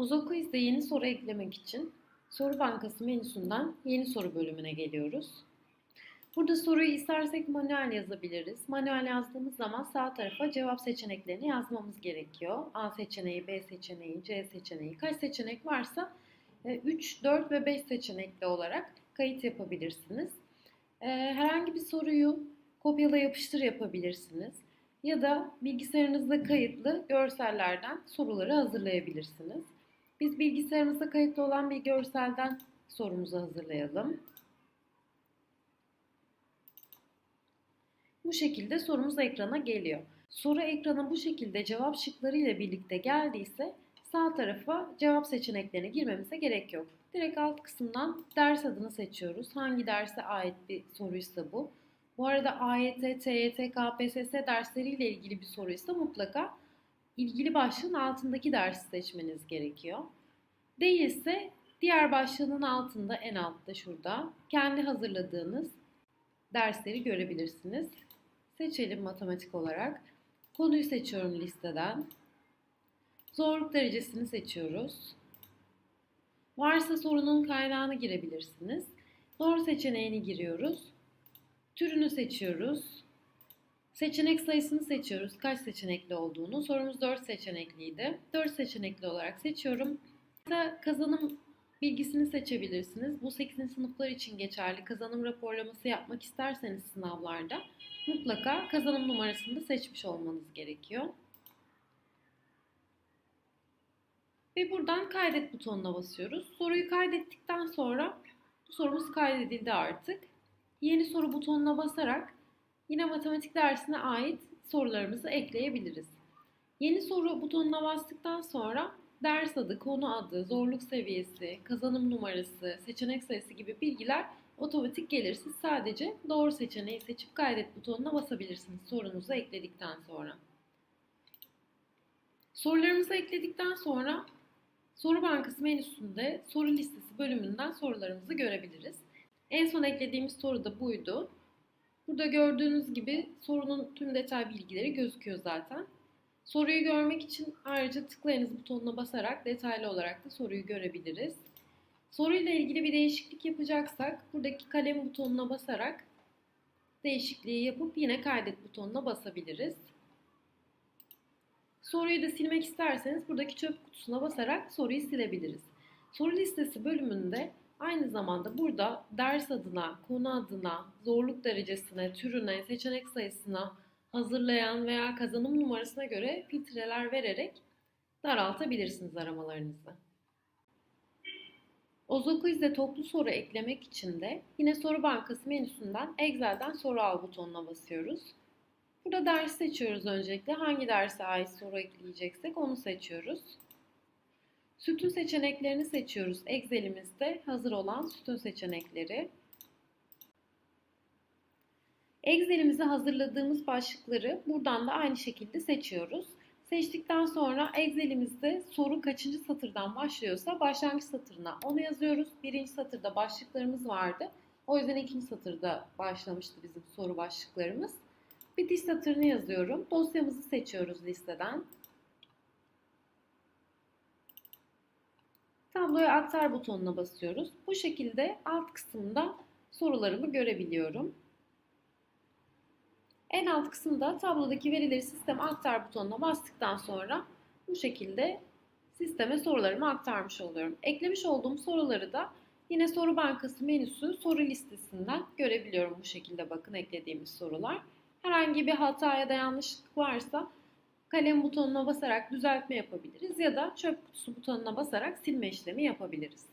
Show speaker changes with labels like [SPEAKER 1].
[SPEAKER 1] Uzoquiz'de yeni soru eklemek için soru bankası menüsünden yeni soru bölümüne geliyoruz. Burada soruyu istersek manuel yazabiliriz. Manuel yazdığımız zaman sağ tarafa cevap seçeneklerini yazmamız gerekiyor. A seçeneği, B seçeneği, C seçeneği. Kaç seçenek varsa 3, 4 ve 5 seçenekli olarak kayıt yapabilirsiniz. E, herhangi bir soruyu kopyala yapıştır yapabilirsiniz. Ya da bilgisayarınızda kayıtlı görsellerden soruları hazırlayabilirsiniz. Biz bilgisayarımızda kayıtlı olan bir görselden sorumuzu hazırlayalım. Bu şekilde sorumuz ekrana geliyor. Soru ekrana bu şekilde cevap şıkları ile birlikte geldiyse sağ tarafa cevap seçeneklerine girmemize gerek yok. Direkt alt kısımdan ders adını seçiyoruz. Hangi derse ait bir soruysa bu. Bu arada AYT, TYT, KPSS dersleriyle ilgili bir soruysa mutlaka ilgili başlığın altındaki dersi seçmeniz gerekiyor. Değilse diğer başlığının altında en altta şurada kendi hazırladığınız dersleri görebilirsiniz. Seçelim matematik olarak. Konuyu seçiyorum listeden. Zorluk derecesini seçiyoruz. Varsa sorunun kaynağını girebilirsiniz. Doğru seçeneğini giriyoruz. Türünü seçiyoruz. Seçenek sayısını seçiyoruz. Kaç seçenekli olduğunu. Sorumuz 4 seçenekliydi. 4 seçenekli olarak seçiyorum. Kazanım bilgisini seçebilirsiniz. Bu 8. sınıflar için geçerli. Kazanım raporlaması yapmak isterseniz sınavlarda mutlaka kazanım numarasını da seçmiş olmanız gerekiyor. Ve buradan kaydet butonuna basıyoruz. Soruyu kaydettikten sonra bu sorumuz kaydedildi artık. Yeni soru butonuna basarak yine matematik dersine ait sorularımızı ekleyebiliriz. Yeni soru butonuna bastıktan sonra ders adı, konu adı, zorluk seviyesi, kazanım numarası, seçenek sayısı gibi bilgiler otomatik gelir. Siz sadece doğru seçeneği seçip kaydet butonuna basabilirsiniz sorunuzu ekledikten sonra. Sorularımızı ekledikten sonra soru bankası menüsünde soru listesi bölümünden sorularımızı görebiliriz. En son eklediğimiz soru da buydu. Burada gördüğünüz gibi sorunun tüm detay bilgileri gözüküyor zaten. Soruyu görmek için ayrıca tıklayınız butonuna basarak detaylı olarak da soruyu görebiliriz. Soruyla ilgili bir değişiklik yapacaksak buradaki kalem butonuna basarak değişikliği yapıp yine kaydet butonuna basabiliriz. Soruyu da silmek isterseniz buradaki çöp kutusuna basarak soruyu silebiliriz. Soru listesi bölümünde aynı zamanda burada ders adına, konu adına, zorluk derecesine, türüne, seçenek sayısına, hazırlayan veya kazanım numarasına göre filtreler vererek daraltabilirsiniz aramalarınızı. Ozoquiz'de toplu soru eklemek için de yine soru bankası menüsünden Excel'den soru al butonuna basıyoruz. Burada ders seçiyoruz öncelikle. Hangi derse ait soru ekleyeceksek onu seçiyoruz. Sütun seçeneklerini seçiyoruz. Excel'imizde hazır olan sütun seçenekleri. Excel'imize hazırladığımız başlıkları buradan da aynı şekilde seçiyoruz. Seçtikten sonra Excel'imizde soru kaçıncı satırdan başlıyorsa başlangıç satırına onu yazıyoruz. Birinci satırda başlıklarımız vardı. O yüzden ikinci satırda başlamıştı bizim soru başlıklarımız. Bitiş satırını yazıyorum. Dosyamızı seçiyoruz listeden. Tabloya aktar butonuna basıyoruz. Bu şekilde alt kısımda sorularımı görebiliyorum. En alt kısımda tablodaki verileri sisteme aktar butonuna bastıktan sonra bu şekilde sisteme sorularımı aktarmış oluyorum. Eklemiş olduğum soruları da yine soru bankası menüsü soru listesinden görebiliyorum bu şekilde bakın eklediğimiz sorular. Herhangi bir hata ya da yanlışlık varsa kalem butonuna basarak düzeltme yapabiliriz ya da çöp kutusu butonuna basarak silme işlemi yapabiliriz.